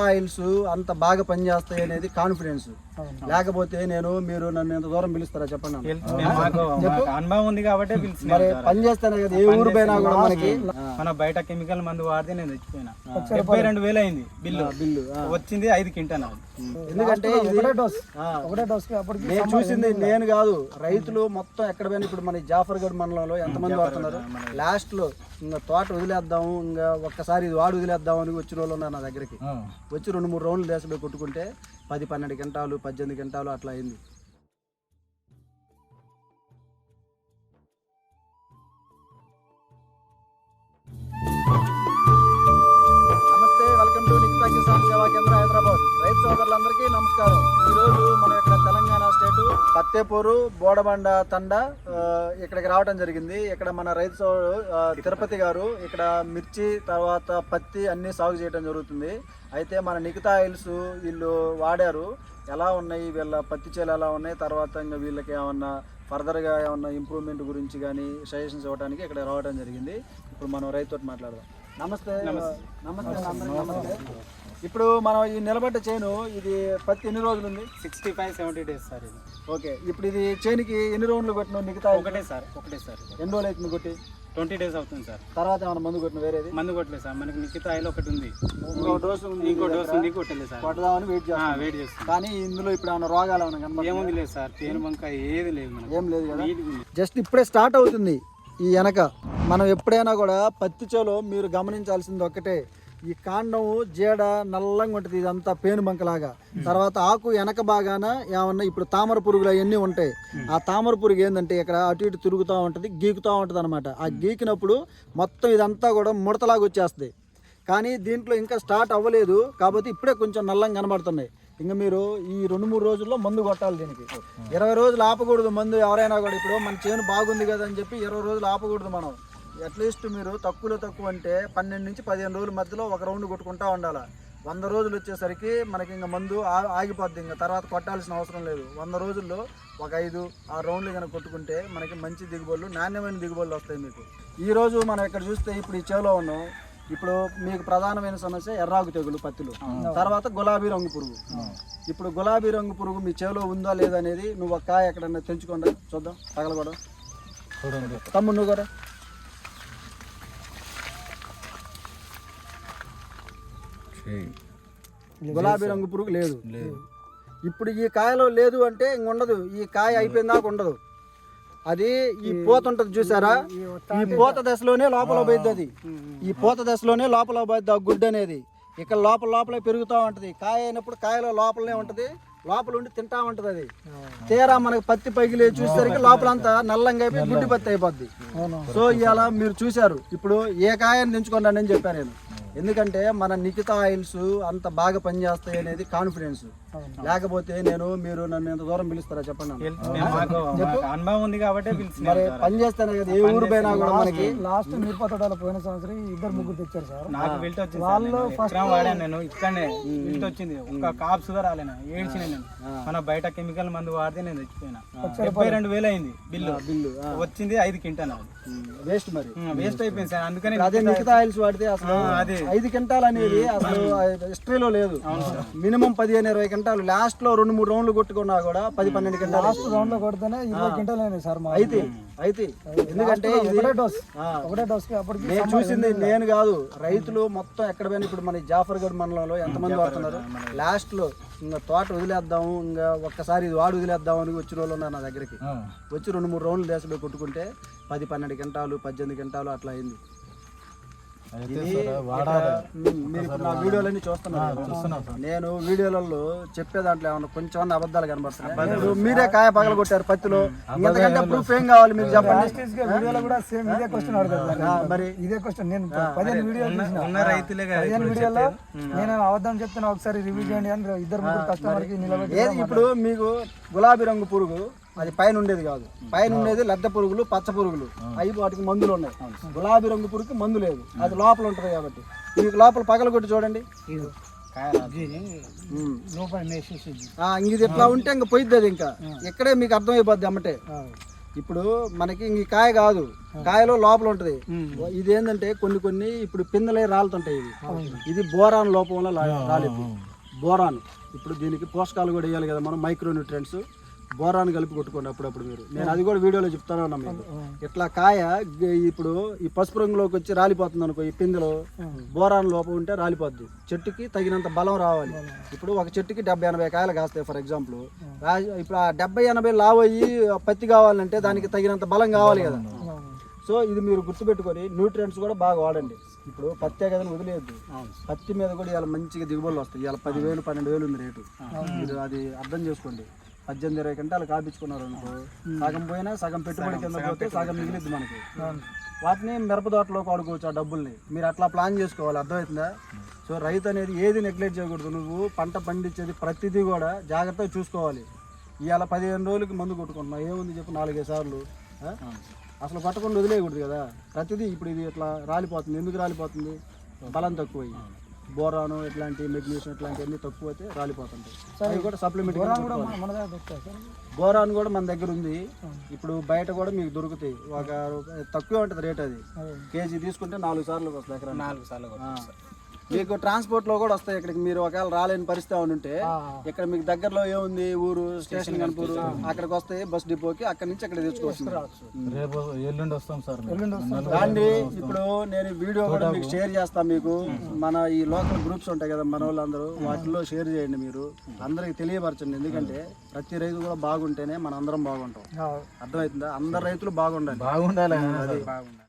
Oils అంత బాగా పనిచేస్తాయి అనేది కాన్ఫిడెన్స్ లేకపోతే నేను మీరు నన్ను ఎంత దూరం పిలుస్తారా చెప్పండి అనుభవం ఉంది కాబట్టి మరి పని చేస్తానే కదా ఏ ఊరు పోయినా కూడా మనకి. మన బయట కెమికల్ మందు వాడితే నేను తెచ్చిపోయినా. డెబ్బై రెండు వేలు అయింది బిల్లు. బిల్లు. వచ్చింది ఐదు కింటాను ఎందుకంటే నేను చూసింది నేను కాదు రైతులు మొత్తం ఎక్కడ పోయినా ఇప్పుడు మన జాఫర్గఢ్ మండలంలో ఎంతమంది వాడుతున్నారు? లాస్ట్లో ఇంకా తోట వదిలేద్దాము ఇంకా ఒక్కసారి ఇది వాడు వదిలేద్దాం అని వచ్చిన వాళ్ళు ఉన్నారు నా దగ్గరికి. వచ్చి రెండు మూడు రౌండ్లు దేశపోయి కొట్టుకుంటే పది పన్నెండు గంటలు పద్దెనిమిది గంటలు అట్లా అయింది. నమస్తే వెల్కమ్ టు నిఖితా కిసాన్ సేవా కేంద్ర హైదరాబాద్. రైతు సోదరులందరికీ నమస్కారం. పత్తేపూరు బోడబండ తండ ఇక్కడికి రావడం జరిగింది. ఇక్కడ మన రైతు సోదరుడు ఆ, తిరుపతి గారు ఇక్కడ మిర్చి తర్వాత పత్తి అన్ని సాగు చేయడం జరుగుతుంది. అయితే మన నిఖితా ఆయిల్స్ వీళ్ళు వాడారు. ఎలా ఉన్నాయి? వీళ్ళ పత్తి చేలు ఎలా ఉన్నాయి? తర్వాత ఇంకా వీళ్ళకి ఏమన్నా ఫర్దర్గా ఏమన్నా ఇంప్రూవ్మెంట్ గురించి కానీ సజెషన్స్ ఇవ్వడానికి ఇక్కడ రావడం జరిగింది. ఇప్పుడు మనం రైతుతో మాట్లాడదాం. నమస్తే. నమస్తే. నమస్తే. ఇప్పుడు మనం ఈ నిలబడ్డ చేను ఇది పత్తి ఎన్ని రోజులు ఉంది sixty five seventy days sir ఇది. ఓకే ఇప్పుడు ఇది చేనుకి ఎన్ని రౌండ్లు కొట్టినావు? మిగతా ఒకటే సార్ ఒకటే సార్ ఎన్ని రోజులు అవుతుంది కొట్టి? ట్వంటీ డేస్ అవుతుంది సార్. తర్వాత ఏమైనా మందు కొట్టిన వేరేది? మందు కొట్టలేదు సార్ మనకి నిఖిత ఆయిల్ ఒకటి ఉంది. ఇంకో డోసు ఉంది ఇంకో డోస్ ఉంది కొట్టలేదు సార్. కొట్టదామని వెయిట్ చేస్తాం వెయిట్ చేస్తాం కానీ ఇందులో ఇప్పుడు ఏమైనా రోగాలు ఏమైనా కనబడుతున్నాయా? ఏముంది లేదు సార్ తేను బంక ఏది లేదు ఏం లేదు కదా. జస్ట్ ఇప్పుడే స్టార్ట్ అవుతుంది ఈ వెనక మనం ఎప్పుడైనా కూడా పత్తి చేలో మీరు గమనించాల్సింది ఒక్కటే. ఈ కాండం జీడ నల్లంగా ఉంటుంది ఇదంతా పేను బంకలాగా. తర్వాత ఆకు వెనక బాగాన ఏమన్నా ఇప్పుడు తామర పురుగులు అవన్నీ ఉంటాయి. ఆ తామర పురుగు ఏంటంటే ఇక్కడ అటు ఇటు తిరుగుతూ ఉంటుంది గీకుతూ ఉంటుంది అనమాట ఆ గీకినప్పుడు మొత్తం ఇదంతా కూడా ముడతలాగా వచ్చేస్తుంది. కానీ దీంట్లో ఇంకా స్టార్ట్ అవ్వలేదు కాబట్టి ఇప్పుడే కొంచెం నల్లంగా కనబడుతున్నాయి. ఇంకా మీరు ఈ రెండు మూడు రోజుల్లో మందు కొట్టాలి దీనికి. ఇరవై రోజులు ఆపకూడదు మందు ఎవరైనా కూడా. ఇప్పుడు మన చేను బాగుంది కదా అని చెప్పి ఇరవై రోజులు ఆపకూడదు మనం. అట్లీస్ట్ మీరు తక్కువలో తక్కువ అంటే పన్నెండు నుంచి పదిహేను రోజుల మధ్యలో ఒక రౌండ్ కొట్టుకుంటా ఉండాలి. వంద రోజులు వచ్చేసరికి మనకి ఇంకా మందు ఆగిపోద్ది ఇంకా తర్వాత కొట్టాల్సిన అవసరం లేదు. వంద రోజుల్లో ఒక ఐదు ఆ రౌండ్లు కనుక కొట్టుకుంటే మనకి మంచి దిగుబడులు నాణ్యమైన దిగుబడులు వస్తాయి మీకు. ఈ రోజు మనం ఇక్కడ చూస్తే ఇప్పుడు ఈ చేలో ఉన్నాం. ఇప్పుడు మీకు ప్రధానమైన సమస్య ఎర్రాకు తెగులు పత్తిలో. తర్వాత గులాబీ రంగు పురుగు. ఇప్పుడు గులాబీ రంగు పురుగు మీ చేలో ఉందా లేదా అనేది నువ్వు ఒక కాయ ఎక్కడన్నా తెంచుకోండి. చూద్దాం. తగలకూడదు? తమ్ముడు నువ్వు కూడా. గులాబీ రంగు పురుగు లేదు. ఇప్పుడు ఈ కాయలో లేదు అంటే ఇంక ఉండదు ఈ కాయ అయిపోయిన దాకా ఉండదు. అది ఈ పూత ఉంటుంది చూసారా? ఈ పూత దశలోనే లోపల పోయిద్ది అది ఈ పూత దశలోనే లోపల పోయిద్ది ఆ గుడ్డు అనేది. ఇక్కడ లోపల లోపలే పెరుగుతూ ఉంటది. కాయ అయినప్పుడు కాయలో లోపలనే ఉంటది. లోపల ఉండి తింటా ఉంటది అది. తీరా మనకి పత్తి పగిలి చూసేసరికి లోపలంతా నల్లంగా అయిపోయి గుడ్డి పత్తి అయిపోద్ది. సో ఇవాళ మీరు చూశారు. ఇప్పుడు ఏ కాయని తెంచుకోండి అని చెప్పాను నేను. ఎందుకంటే మన నిఖితా ఆయిల్స్ అంత బాగా పనిచేస్తాయి అనేది కాన్ఫిడెన్స్ లేకపోతే నేను మీరు నన్ను ఎంత దూరం పిలుస్తారా చెప్పండి అనుభవం ఉంది కాబట్టి మరి పని చేస్తానే కదా ఏ ఊరు పోయినా కూడా మనకి లాస్ట్ మిరప తోటలో పోయిన సంవత్సరం ఇద్దరు ముగ్గురు తెచ్చారు సార్. నాకు బిల్ట్ వచ్చింది. నేను. ఎకరం వాడాను నేను? ఇక్కడనే. బిల్ట్ వచ్చింది ఒక కాప్ సుగర్ రాలేను ఏడ్చిన నేను. మన బయట కెమికల్ మందు వాడితే నేను తెచ్చిపోయినా డెబ్బై రెండు వేలు అయింది బిల్లు. బిల్లు వచ్చింది ఐదు కింటాను వేస్ట్ మరి. వేస్ట్ అయిపోయింది సార్. అందుకని అదే మిగతా ఆయిల్స్ వాడితే అసలు అదే. ఐదు క్వింటాల్ అనేది అసలు హిస్టరీలో లేదు. మినిమం పదిహేను ఇరవై క్వింటాలు. లాస్ట్లో రెండు మూడు రౌండ్లు కొట్టుకున్నా కూడా పది పన్నెండు క్వింటాలు. లాస్ట్ రౌండ్లో కొడితేనే ఇరవై క్వింటాలు అయినాయి సార్ అయితే అయితే ఎందుకంటే ఇది ఒకటే డోస్ ఒకటే నేను చూసింది నేను కాదు. రైతులు మొత్తం ఎక్కడ పోయినా ఇప్పుడు మన జాఫర్గఢ్ మండలంలో ఎంతమంది వాడుతున్నారు? లాస్ట్లో ఇంకా తోట వదిలేద్దాము ఇంకా ఒక్కసారి ఇది వాడు వదిలేద్దాం అని వచ్చిన వాళ్ళు ఉన్నారు నా దగ్గరికి. వచ్చి రెండు మూడు రౌండ్లు దేశపోయి కొట్టుకుంటే పది పన్నెండు గంటలు పద్దెనిమిది గంటలు అట్లా అయింది. మీరు నా వీడియోలన్నీ చూస్తున్నారు. నేను వీడియోలలో చెప్పే దాంట్లో ఏమన్నా కొంచెం అబద్ధాలు కనబడుతున్నాయి? మీరే కాయ పగల కొట్టారు పత్తిలో. ఇంతకంటే ప్రూఫ్ ఏం కావాలి మీరు చెప్పండి? వీడియోలో కూడా సేమ్ ఇదే క్వశ్చన్ అడుగుతారు ఆ, మరి ఇదే క్వశ్చన్ నేను పదిహేను వీడియోలు చూసిన. పదిహేను వీడియోలో నేను అబద్ధం చెప్తున్నా ఒకసారి రివ్యూ చేయండి అని ఇద్దరు ముగ్గురు కస్టమర్కి నిలబెట్టి ఏది ఇప్పుడు మీకు గులాబీ రంగు పురుగు అది పైన ఉండేది కాదు. పైన ఉండేది లద్ద పురుగులు పచ్చ పురుగులు. అవి వాటికి మందులు ఉన్నాయి. గులాబీ రంగు పురుగుకి మందు లేదు. అది లోపల ఉంటుంది కాబట్టి. మీకు లోపల పగల కొట్టి చూడండి ఇంక ఇది ఇట్లా ఉంటే ఇంకా పోయిద్ది అది ఇంకా. ఇక్కడే మీకు అర్థమైపోద్ది అమ్మటే. ఇప్పుడు మనకి ఇంక కాయ కాదు. కాయలో లోపల ఉంటది. ఇది ఏంటంటే కొన్ని కొన్ని ఇప్పుడు పిందెలే రాలుతుంటాయి ఇవి. ఇది బోరాన్ లోపం వల్ల రాలేదు బోరాన్. ఇప్పుడు దీనికి పోషకాలు కూడా వేయాలి కదా మనం మైక్రో న్యూట్రియంట్స్ బోరాన్ కలిపి కొట్టుకోండి అప్పుడప్పుడు మీరు. నేను అది కూడా వీడియోలో చెప్తానే ఉన్నా మీకు. ఇట్లా కాయ ఇప్పుడు ఈ పసుపు రంగులోకి వచ్చి రాలిపోతుంది అనుకో ఈ పిందెలో బోరాన్ లోపం ఉంటే రాలిపోద్ది. చెట్టుకి తగినంత బలం రావాలి. ఇప్పుడు ఒక చెట్టుకి డెబ్బై ఎనభై కాయలు కాస్తాయి ఫర్ ఎగ్జాంపుల్. ఇప్పుడు ఆ డెబ్బై ఎనభై లావ్ అయ్యి పత్తి కావాలంటే దానికి తగినంత బలం కావాలి కదా. సో ఇది మీరు గుర్తుపెట్టుకొని న్యూట్రియంట్స్ కూడా బాగా వాడండి. ఇప్పుడు పత్తే కదా వదిలేయద్దు. పత్తి మీద కూడా ఇలా మంచిగా దిగుబడులు వస్తాయి. ఇలా పదివేలు పన్నెండు వేలు ఉంది రేటు. మీరు అది అర్థం చేసుకోండి. పద్దెనిమిది ఇరవై గంటలు కాపించుకున్నారు అనుకో సగం పోయినా సగం పెట్టుబడి కింద పోతే సగం మిగిలిద్ది మనకి. వాటిని మిరప తోటలో వాడుకోవచ్చు ఆ డబ్బుల్ని. మీరు అట్లా ప్లాన్ చేసుకోవాలి అర్థమవుతుందా? సో రైతు అనేది ఏది నెగ్లెక్ట్ చేయకూడదు నువ్వు పంట పండించేది ప్రతిదీ కూడా జాగ్రత్తగా చూసుకోవాలి. ఇవాళ పదిహేను రోజులకి మందు కొట్టుకుంటున్నావు ఏముంది చెప్పు నాలుగైదు సార్లు? అసలు కొట్టకుండా వదిలేయకూడదు కదా. ప్రతిదీ ఇప్పుడు ఇది ఇట్లా రాలిపోతుంది ఎందుకు రాలిపోతుంది? బలం తక్కువ బోరాను ఇట్లాంటి మెగ్నీషియం ఇట్లాంటివన్నీ తక్కువ అయితే రాలిపోతుంటాయి అవి కూడా సప్లిమెంట్ బోరాన్ కూడా మన దగ్గర ఉంది. ఇప్పుడు బయట కూడా మీకు దొరుకుతాయి. ఒక తక్కువ ఉంటుంది రేట్ అది. కేజీ తీసుకుంటే నాలుగు సార్లు వస్తుంది ఎకరా నాలుగు సార్లు. మీకు ట్రాన్స్పోర్ట్లో కూడా వస్తాయి ఇక్కడికి. మీరు ఒకవేళ రాలేని పరిస్థితి ఏమైనా ఉంటే ఇక్కడ మీకు దగ్గరలో ఏముంది? ఊరు స్టేషన్ కనుపూరు అక్కడికి వస్తాయి బస్ డిపోకి అక్కడి నుంచి అక్కడ తెచ్చుకోవచ్చు రేపు ఎల్లుండి వస్తాం సార్ దాండి ఇప్పుడు నేను వీడియో కూడా మీకు షేర్ చేస్తాను మీకు. మన ఈ లోకల్ గ్రూప్స్ ఉంటాయి కదా మన వాళ్ళందరూ వాటిల్లో షేర్ చేయండి మీరు. అందరికి తెలియపరచండి. ఎందుకంటే ప్రతి రైతు కూడా బాగుంటేనే మన అందరం బాగుంటాం. అర్థమవుతుందా? అందరు రైతులు బాగుండాలి. బాగుండాలి. బాగుంది